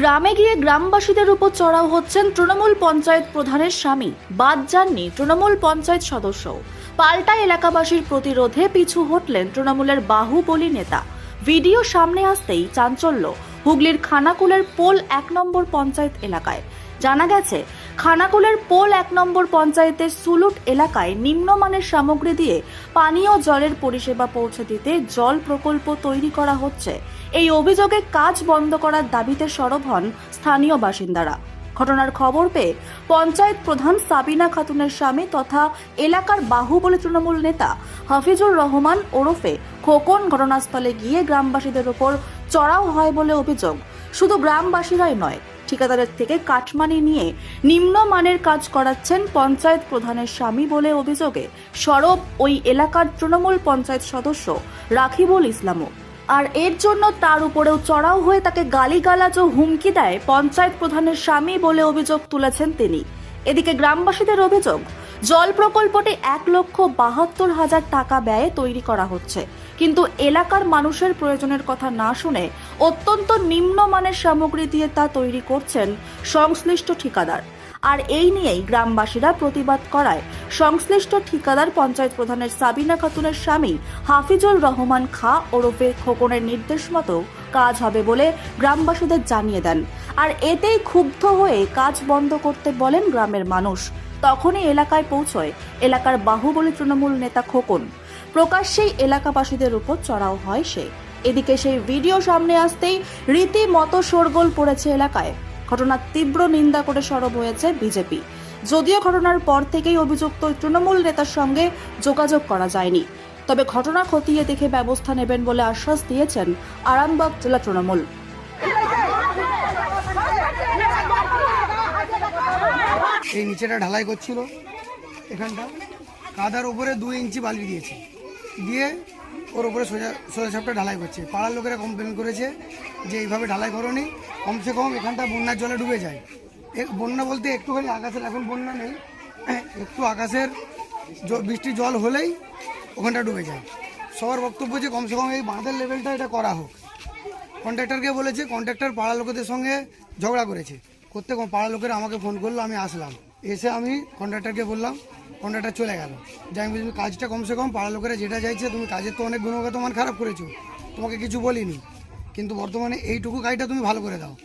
গ্রামে গিয়ে গ্রামবাসীদের উপর চড়াও হচ্ছেন তৃণমূল পঞ্চায়েত প্রধানের স্বামী। বাদ যাননি তৃণমূল পঞ্চায়েত সদস্য। পাল্টা এলাকাবাসীর প্রতিরোধে পিছু হটলেন তৃণমূলের বাহুবলী নেতা। ভিডিও সামনে আসতেই চাঞ্চল্য। হুগলির খানাকুলের পোল এক নম্বর পঞ্চায়েত এলাকায়। জানা গেছে খানাকুলের পোল এক নম্বর পঞ্চায়েতের সুলুট এলাকায় নিম্নমানের সামগ্রী দিয়ে পানীয় জলের পরিষেবা পৌঁছে দিতে জল প্রকল্প তৈরি করা হচ্ছে। এই অভিযোগে কাজ বন্ধ করার দাবিতে সরব হন স্থানীয় বাসিন্দারা। ঘটনার খবর পেয়ে পঞ্চায়েত প্রধান সাবিনা খাতুনের স্বামী তথা এলাকার বাহুবলী তৃণমূল নেতা হাফিজুর রহমান ওরফে খোকন ঘটনাস্থলে গিয়ে গ্রামবাসীদের ওপর চড়াও হয় বলে অভিযোগ। শুধু গ্রামবাসীরাই নয় ঠিকাদারের থেকে কাটমানি নিয়ে নিম্নমানের কাজ করাচ্ছেন পঞ্চায়েত প্রধানের স্বামী বলে অভিযোগে সরব ওই এলাকার তৃণমূল পঞ্চায়েত সদস্য রাখিবুল ইসলামও। আর এর জন্য তার উপরেও চড়াও হয়ে তাকে গালিগালাজ ও হুমকি দেয় পঞ্চায়েত প্রধানের স্বামী বলে অভিযোগ তুলেছেন তিনি। এদিকে গ্রামবাসীদের অভিযোগ জল প্রকল্পটি এক লক্ষ বাহাত্তর হাজার টাকা ব্যয়ে তৈরি করা হচ্ছে। কিন্তু এলাকার মানুষের প্রয়োজনের কথা না শুনে অত্যন্ত নিম্নমানের সামগ্রী দিয়ে তা তৈরি করছেন সংশ্লিষ্ট ঠিকাদার। আর এই নিয়েই গ্রামবাসীরা প্রতিবাদ করায়। সংশ্লিষ্ট ঠিকাদার পঞ্চায়েত প্রধানের সাবিনা খাতুনের স্বামী হাফিজুল রহমান খা ওরফে খোকনের নির্দেশ মতো কাজ হবে বলে গ্রামবাসীদের জানিয়ে দেন। আর এতেই ক্ষুব্ধ হয়ে কাজ বন্ধ করতে বলেন গ্রামের মানুষ। তখনই এলাকায় পৌঁছয় এলাকার বাহুবলী তৃণমূল নেতা খোকন। প্রকাশ্যেই এলাকাবাসীদের উপর চড়াও হয় সে। এদিকে সেই ভিডিও সামনে আসতেই রীতিমতো শোরগোল পড়েছে এলাকায়। ঘটনার তীব্র নিন্দা করে সরব হয়েছে বিজেপি। যদিও ঘটনার পর থেকেই অভিযুক্ত তৃণমূল নেতার সঙ্গে যোগাযোগ করা যায়নি। তবে ঘটনা খতিয়ে দেখে ব্যবস্থা নেবেন বলে আশ্বাস দিয়েছেন আরামবাগ জেলা তৃণমূল। এই নিচেটা ঢালাই করছিল। এখানটা। কাদার উপরে দুই ইঞ্চি বালি দিয়েছে। দিয়ে ওর উপরে সোজা সোজা সাপটা ঢালাই করছে। পাড়ার লোকেরা কমপ্লেন করেছে যে এইভাবে ঢালাই করনি। কমসে কম এখানটা বন্যার জলে ডুবে যায়। বন্যা বলতে একটুখানি আকাশের, এখন বন্যা নেই। একটু আকাশের বৃষ্টির জল হলেই ওখানটা ডুবে যায়। সবার বক্তব্য যে কমসে কম এই বাঁধের লেভেলটা এটা করা হোক। কন্ট্রাক্টরকে বলেছে কন্ট্রাক্টর পাড়া লোকেদের সঙ্গে ঝগড়া করেছে। করতে পাড়া লোকেরা আমাকে ফোন করল, আমি আসলাম। এসে আমি কন্ট্রাক্টরকে বললাম কন্ট্রাক্টর চলে গেল। যে আমি তুমি কাজটা কমসে কম পাড়া লোকেরা যেটা চাইছে, তুমি কাজের তো অনেক গুণগত মান খারাপ করেছ, তোমাকে কিছু বলিনি। কিন্তু বর্তমানে এইটুকু কাজটা তুমি ভালো করে দাও।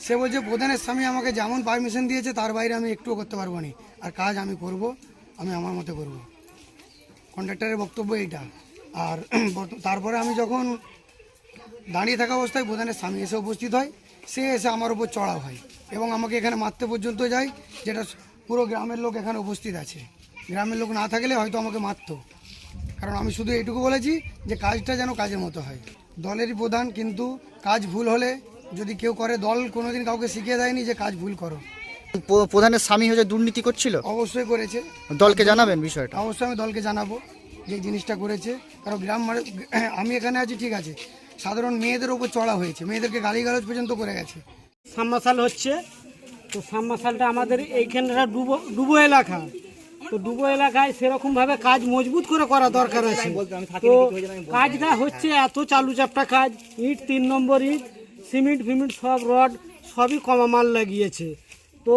সে বলছে, প্রধানের স্বামী আমাকে যেমন পারমিশন দিয়েছে, তার বাইরে আমি একটুও করতে পারব না। আর কাজ আমি করব, আমি আমার মতো করব। কন্ট্রাক্টরের বক্তব্য এইটা। আর তারপরে আমি যখন দাঁড়িয়ে থাকা অবস্থায় প্রধানের স্বামী এসে উপস্থিত হয়, সে এসে আমার উপর চড়াও হয়। এবং আমাকে এখানে মারতে পর্যন্ত যায় যেটা পুরো গ্রামের লোক এখানে উপস্থিত আছে। গ্রামের লোক না থাকলে হয়তো আমাকে মারতো। কারণ আমি শুধু এইটুকু বলেছি যে কাজটা যেন কাজের মতো হয়। দলেরই প্রধান কিন্তু কাজ ভুল হলে যদি কেউ করে দল কোনোদিন কাউকে শিখিয়ে দেয়নি যে কাজ ভুল করো। প্রধানের স্বামী হচ্ছে দুর্নীতি করছিল? অবশ্যই করেছে। দলকে জানাবেন বিষয়টা? অবশ্যই আমি দলকে জানাব যে জিনিসটা করেছে। কারণ গ্রাম মানে- আমি এখানে আছি ঠিক আছে। সাধারণ মেয়েদের ওপর চড়া হয়েছে। মেয়েদেরকে গালিগালাজ পর্যন্ত করে গেছে। সাবমার্শাল হচ্ছে। তো সাবমার্শালটা আমাদের এইখানটা ডুবো ডুবো এলাকা। তো ডুবো এলাকায় সেরকমভাবে কাজ মজবুত করে করা দরকার আছে। তো কাজটা হচ্ছে এত চালু চাপটা কাজ ইট তিন নম্বর ইট সিমেন্ট ফিমেন্ট সব রড সবই কমা মাল লাগিয়েছে। তো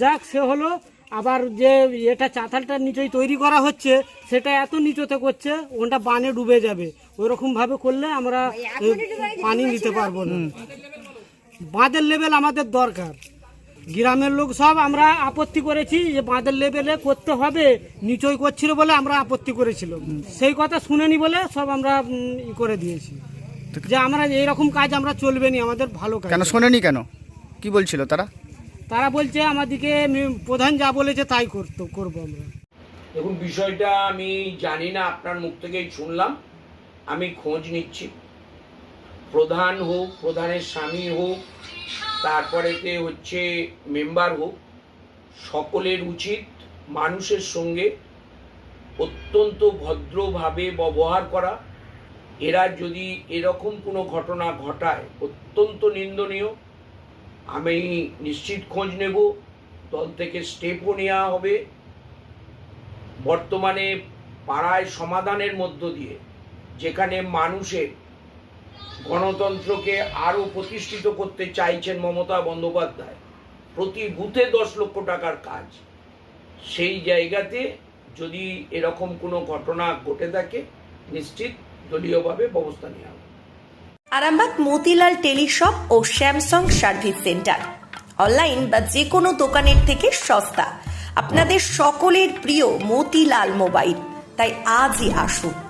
যাক সে হলো আবার যে এটা চাতালটা নিচেই তৈরি করা হচ্ছে সেটা এত নিচতে করছে ওটা বানে ডুবে যাবে। ওইরকমভাবে করলে আমরা পানি নিতে পারব না। বাঁধের লেভেল আমাদের দরকার। গ্রামের লোক সব আমরা আপত্তি করেছি যে বাঁধের লেভেলে করতে হবে নিচই করছিল বলে আমরা আপত্তি করেছিল। সেই কথা শুনেনি বলে সব আমরা ই করে দিয়েছি। যে আমরা এইরকম কাজ আমরা চলবে নি আমাদের ভালো কাজ। কেন শোনেনি কেন? কি বলছিল তারা? তারা বলছে আমাদেরকে প্রধান যা বলেছে তাই করতো করব আমরা। দেখুন বিষয়টা আমি জানি না আপনার মুখ থেকেই শুনলাম। আমি খোঁজ নিচ্ছি। প্রধান হোক, প্রধানের স্বামী হোক তারপরেতে হচ্ছে মেম্বার হোক, সকলের উচিত মানুষের সঙ্গে অত্যন্ত ভদ্রভাবে ব্যবহার করা। এরা যদি এরকম কোনো ঘটনা ঘটায়, অত্যন্ত নিন্দনীয়, আমি নিশ্চিত খোঁজ নেব, দল থেকে স্টেপও নেওয়া হবে। বর্তমানে পাড়ায় সমাধানের মধ্য দিয়ে, যেখানে মানুষের গণতন্ত্রকে আরও প্রতিষ্ঠিত করতে চাইছেন মমতা বন্দ্যোপাধ্যায়। প্রতি বুথে দশ লক্ষ টাকার কাজ। সেই জায়গাতে যদি এরকম কোনো ঘটনা ঘটে থাকে, নিশ্চিত দলীয়ভাবে ব্যবস্থা নেওয়া হবে। আরামবাগ, মতিলাল টেলিশপ ও স্যামসাং সার্ভিস সেন্টার। অনলাইন বা যে কোনো দোকানের থেকে সস্তা। আপনাদের সকলের প্রিয় মতিলাল মোবাইল। তাই আজই আসুন।